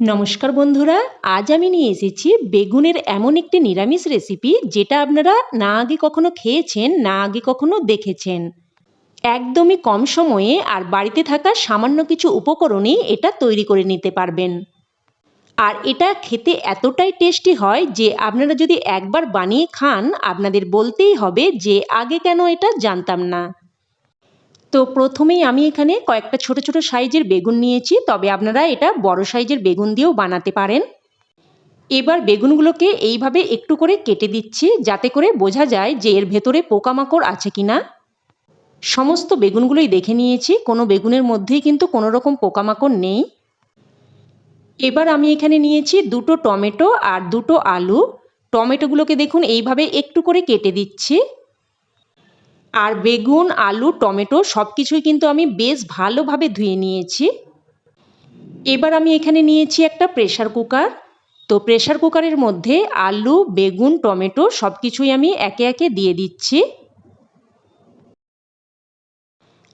নমস্কার বন্ধুরা, আজ আমি নিয়ে এসেছি বেগুনের এমন একটি নিরামিষ রেসিপি যেটা আপনারা না আগে কখনো খেয়েছেন, না আগে কখনো দেখেছেন। একদমই কম সময়ে আর বাড়িতে থাকা সামান্য কিছু উপকরণেই এটা তৈরি করে নিতে পারবেন। আর এটা খেতে এতটাই টেস্টি হয় যে আপনারা যদি একবার বানিয়ে খান, আপনাদের বলতেই হবে যে আগে কেন এটা জানতাম না। তো প্রথমেই আমি এখানে কয়েকটা ছোট ছোট সাইজের বেগুন নিয়েছি, তবে আপনারা এটা বড় সাইজের বেগুন দিয়েও বানাতে পারেন। এবার বেগুনগুলোকে এইভাবে একটু করে কেটে দিচ্ছি, যাতে করে বোঝা যায় যে এর ভেতরে পোকামাকড় আছে কি না সমস্ত বেগুনগুলোই দেখে নিয়েছি, কোনো বেগুনের মধ্যেই কিন্তু কোনো রকম পোকামাকড় নেই। এবার আমি এখানে নিয়েছি দুটো টমেটো আর দুটো আলু। টমেটোগুলোকে দেখুন, এইভাবে একটু করে কেটে দিচ্ছি। আর বেগুন, আলু, টমেটো সব কিছুই কিন্তু আমি বেশ ভালোভাবে ধুয়ে নিয়েছি। এবার আমি এখানে নিয়েছি একটা প্রেশার কুকার তো প্রেশার কুকারের মধ্যে আলু, বেগুন, টমেটো সব কিছুই আমি একে একে দিয়ে দিচ্ছি।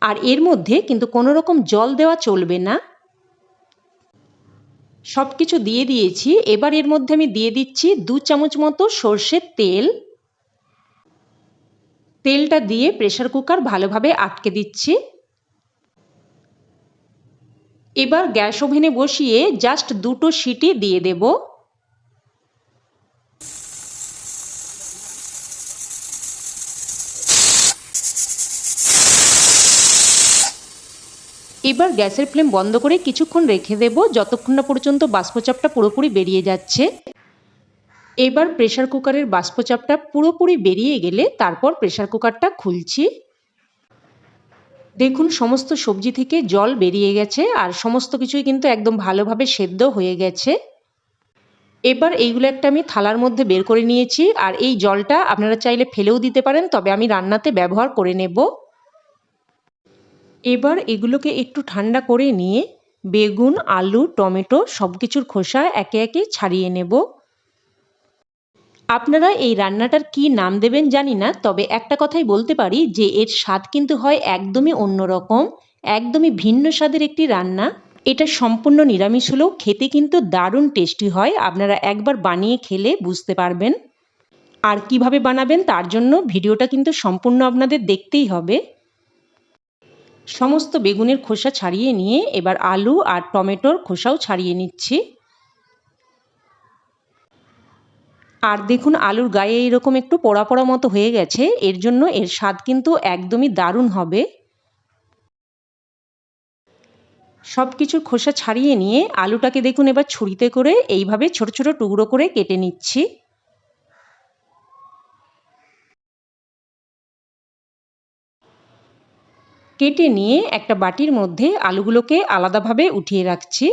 আর এর মধ্যে কিন্তু কোনো রকম জল দেওয়া চলবে না। সব কিছু দিয়ে দিয়েছি। এবার এর মধ্যে আমি দিয়ে দিচ্ছি দু চামচ মতো সর্ষের তেল। তেলটা দিয়ে প্রেশার কুকার ভালোভাবে আটকে দিচ্ছি। এবার গ্যাস ওভেনে বসিয়ে জাস্ট দুটো সিটি দিয়ে দেব। এবার গ্যাসের ফ্লেম বন্ধ করে কিছুক্ষণ রেখে দেব, যতক্ষণ না পর্যন্ত বাষ্পচাপটা পুরোপুরি বেরিয়ে যাচ্ছে। এবার প্রেশার কুকারের বাষ্পচাপটা পুরোপুরি বেরিয়ে গেলে তারপর প্রেশার কুকারটা খুলছি। দেখুন, সমস্ত সবজি থেকে জল বেরিয়ে গেছে আর সমস্ত কিছুই কিন্তু একদম ভালোভাবে সেদ্ধ হয়ে গেছে। এবার এইগুলো একটা আমি থালার মধ্যে বের করে নিয়েছি আর এই জলটা আপনারা চাইলে ফেলেও দিতে পারেন, তবে আমি রান্নাতে ব্যবহার করে নেব। এবার এগুলোকে একটু ঠান্ডা করে নিয়ে বেগুন, আলু, টমেটো সব কিছুর খোসা একে একে ছাড়িয়ে নেব। আপনারা এই রান্নাটার কি নাম দেবেন জানি না, তবে একটা কথাই বলতে পারি যে এর স্বাদ কিন্তু হয় একদমই অন্যরকম, একদমই ভিন্ন স্বাদের একটি রান্না। এটা সম্পূর্ণ নিরামিষ হলেও খেতে কিন্তু দারুণ টেস্টি হয়, আপনারা একবার বানিয়ে খেলে বুঝতে পারবেন। আর কীভাবে বানাবেন তার জন্য ভিডিওটা কিন্তু সম্পূর্ণ আপনাদের দেখতেই হবে। সমস্ত বেগুনের খোসা ছাড়িয়ে নিয়ে এবার আলু আর টমেটোর খোসাও ছাড়িয়ে নিচ্ছি। আর দেখুন, আলুর গায়ে এইরকম একটু পোড়া পোড়া মতো হয়ে গেছে, এর জন্য এর স্বাদ কিন্তু একদমই দারুণ হবে। সব কিছুর খোসা ছাড়িয়ে নিয়ে আলুটাকে দেখুন এবার ছুরিতে করে এইভাবে ছোট ছোট টুকরো করে কেটে নিচ্ছি। কেটে নিয়ে একটা বাটির মধ্যে আলুগুলোকে আলাদাভাবে উঠিয়ে রাখছি।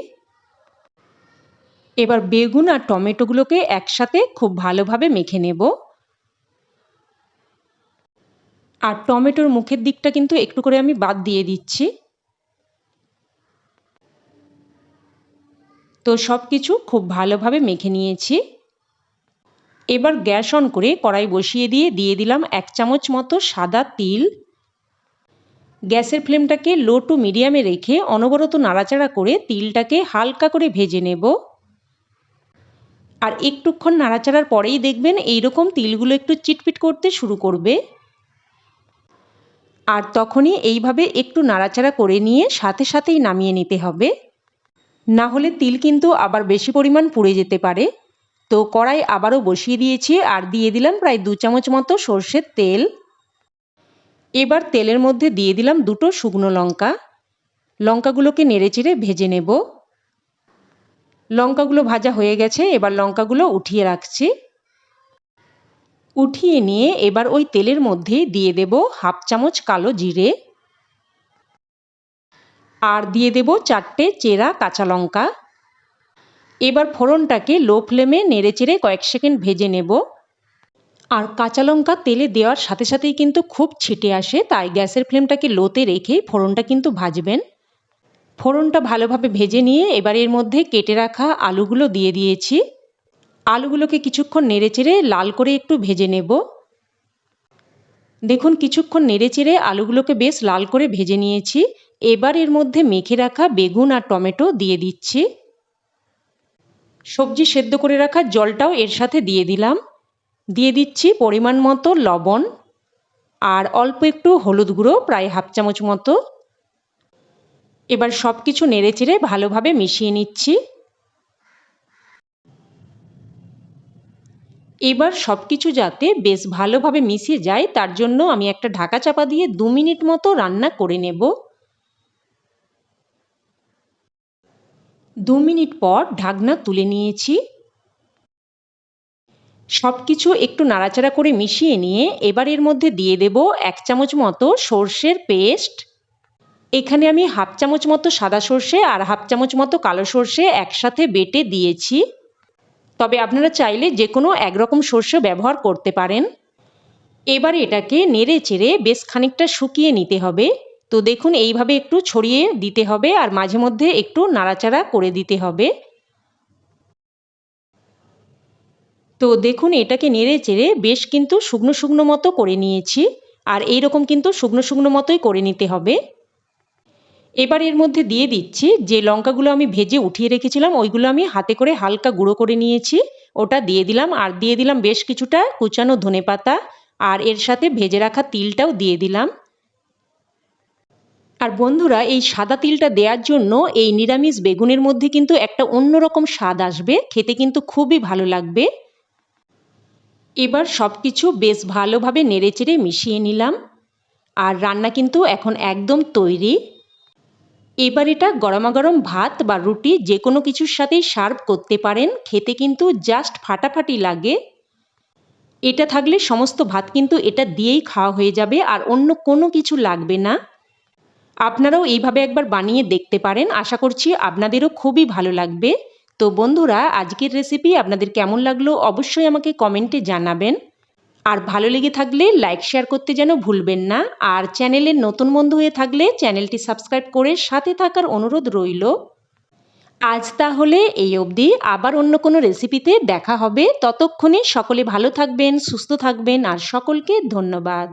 এবার বেগুন আর টমেটোগুলোকে একসাথে খুব ভালোভাবে মেখে নেব। আর টমেটোর মুখের দিকটা কিন্তু একটু করে আমি বাদ দিয়ে দিচ্ছি। তো সব কিছু খুব ভালোভাবে মেখে নিয়েছি। এবার গ্যাস অন করে কড়াই বসিয়ে দিয়ে দিয়ে দিলাম এক চামচ মতো সাদা তিল। গ্যাসের ফ্লেমটাকে লো টু মিডিয়ামে রেখে অনবরত নাড়াচাড়া করে তিলটাকে হালকা করে ভেজে নেব। আর একটুক্ষণ নাড়াচাড়ার পরেই দেখবেন এইরকম তিলগুলো একটু চিটপিট করতে শুরু করবে। আর তখনই এইভাবে একটু নাড়াচাড়া করে নিয়ে সাথে সাথেই নামিয়ে নিতে হবে। না হলে তিল কিন্তু আবার বেশি পরিমাণ পুড়ে যেতে পারে। তো কড়াই আবারও বসিয়ে দিয়েছি আর দিয়ে দিলাম প্রায় দু চামচ মতো সর্ষের তেল। এবার তেলের মধ্যে দিয়ে দিলাম দুটো শুকনো লঙ্কা। লঙ্কাগুলোকে নেড়েচেড়ে ভেজে নেব। লঙ্কাগুলো ভাজা হয়ে গেছে, এবার লঙ্কাগুলো উঠিয়ে রাখছি। উঠিয়ে নিয়ে এবার ওই তেলের মধ্যে দিয়ে দেব হাফ চামচ কালো জিরে আর দিয়ে দেব চারটে চেরা কাঁচা লঙ্কা। এবার ফোড়নটাকে লো ফ্লেমে নেড়েচেড়ে কয়েক সেকেন্ড ভেজে নেব। আর কাঁচা লঙ্কা তেলে দেওয়ার সাথে সাথেই কিন্তু খুব ছিটে আসে, তাই গ্যাসের ফ্লেমটাকে লোতে রেখে ফোড়নটা কিন্তু ভাজবেন। ফোড়নটা ভালোভাবে ভেজে নিয়ে এবার এর মধ্যে কেটে রাখা আলুগুলো দিয়ে দিয়েছি। আলুগুলোকে কিছুক্ষণ নেড়েচেড়ে লাল করে একটু ভেজে নেব। দেখুন, কিছুক্ষণ নেড়েচেড়ে আলুগুলোকে বেশ লাল করে ভেজে নিয়েছি। এবার এর মধ্যে মেখে রাখা বেগুন আর টমেটো দিয়ে দিচ্ছি। সবজি সেদ্ধ করে রাখা জলটাও এর সাথে দিয়ে দিলাম। দিয়ে দিচ্ছি পরিমাণ মতো লবণ আর অল্প একটু হলুদ গুঁড়ো, প্রায় হাফ চামচ মতো। এবার সব কিছু নেড়েচেড়ে ভালোভাবে মিশিয়ে নিচ্ছি। এবার সব কিছু যাতে বেশ ভালোভাবে মিশে যায়, তার জন্য আমি একটা ঢাকা চাপা দিয়ে দু মিনিট মতো রান্না করে নেব। দু মিনিট পর ঢাকনা তুলে নিয়েছি। সব কিছু একটু নাড়াচাড়া করে মিশিয়ে নিয়ে এবার এর মধ্যে দিয়ে দেব এক চামচ মতো সর্ষের পেস্ট। এখানে আমি হাফ চামচ মতো সাদা সর্ষে আর হাফ চামচ মতো কালো সর্ষে একসাথে বেটে দিয়েছি। তবে আপনারা চাইলে যে কোনো একরকম সর্ষে ব্যবহার করতে পারেন। এবার এটাকে নেড়ে চেড়ে বেশ খানিকটা শুকিয়ে নিতে হবে। তো দেখুন, এইভাবে একটু ছড়িয়ে দিতে হবে আর মাঝে মধ্যে একটু নাড়াচাড়া করে দিতে হবে। তো দেখুন, এটাকে নেড়ে চেড়ে বেশ কিন্তু শুকনো শুকনো মতো করে নিয়েছি। আর এই রকম কিন্তু শুকনো শুকনো মতোই করে নিতে হবে। এবার এর মধ্যে দিয়ে দিচ্ছি যে লঙ্কাগুলো আমি ভেজে উঠিয়ে রেখেছিলাম, ওইগুলো আমি হাতে করে হালকা গুঁড়ো করে নিয়েছি। ওটা দিয়ে দিলাম আর দিয়ে দিলাম বেশ কিছুটা কুচানো ধনে পাতা আর এর সাথে ভেজে রাখা তিলটাও দিয়ে দিলাম। আর বন্ধুরা, এই সাদা তিলটা দেওয়ার জন্য এই নিরামিষ বেগুনের মধ্যে কিন্তু একটা অন্যরকম স্বাদ আসবে, খেতে কিন্তু খুবই ভালো লাগবে। এবার সব কিছু বেশ ভালোভাবে নেড়েচেড়ে মিশিয়ে নিলাম। আর রান্না কিন্তু এখন একদম তৈরি। এবার এটা গরমাগরম ভাত বা রুটি যে কোনো কিছুর সাথেই সার্ভ করতে পারেন। খেতে কিন্তু জাস্ট ফাটাফাটি লাগে। এটা থাকলে সমস্ত ভাত কিন্তু এটা দিয়েই খাওয়া হয়ে যাবে আর অন্য কোনো কিছু লাগবে না। আপনারাও এইভাবে একবার বানিয়ে দেখতে পারেন। আশা করছি আপনাদেরও খুবই ভালো লাগবে। তো বন্ধুরা, আজকের রেসিপি আপনাদের কেমন লাগল অবশ্যই আমাকে কমেন্টে জানাবেন। আর ভালো লেগে থাকলে লাইক শেয়ার করতে যেন ভুলবেন না। আর চ্যানেলের নতুন বন্ধু হয়ে থাকলে চ্যানেলটি সাবস্ক্রাইব করে সাথে থাকার অনুরোধ রইল। আজ তাহলে এই অবধি। আবার অন্য কোনো রেসিপিতে দেখা হবে। ততক্ষণে সকলে ভালো থাকবেন, সুস্থ থাকবেন। আর সকলকে ধন্যবাদ।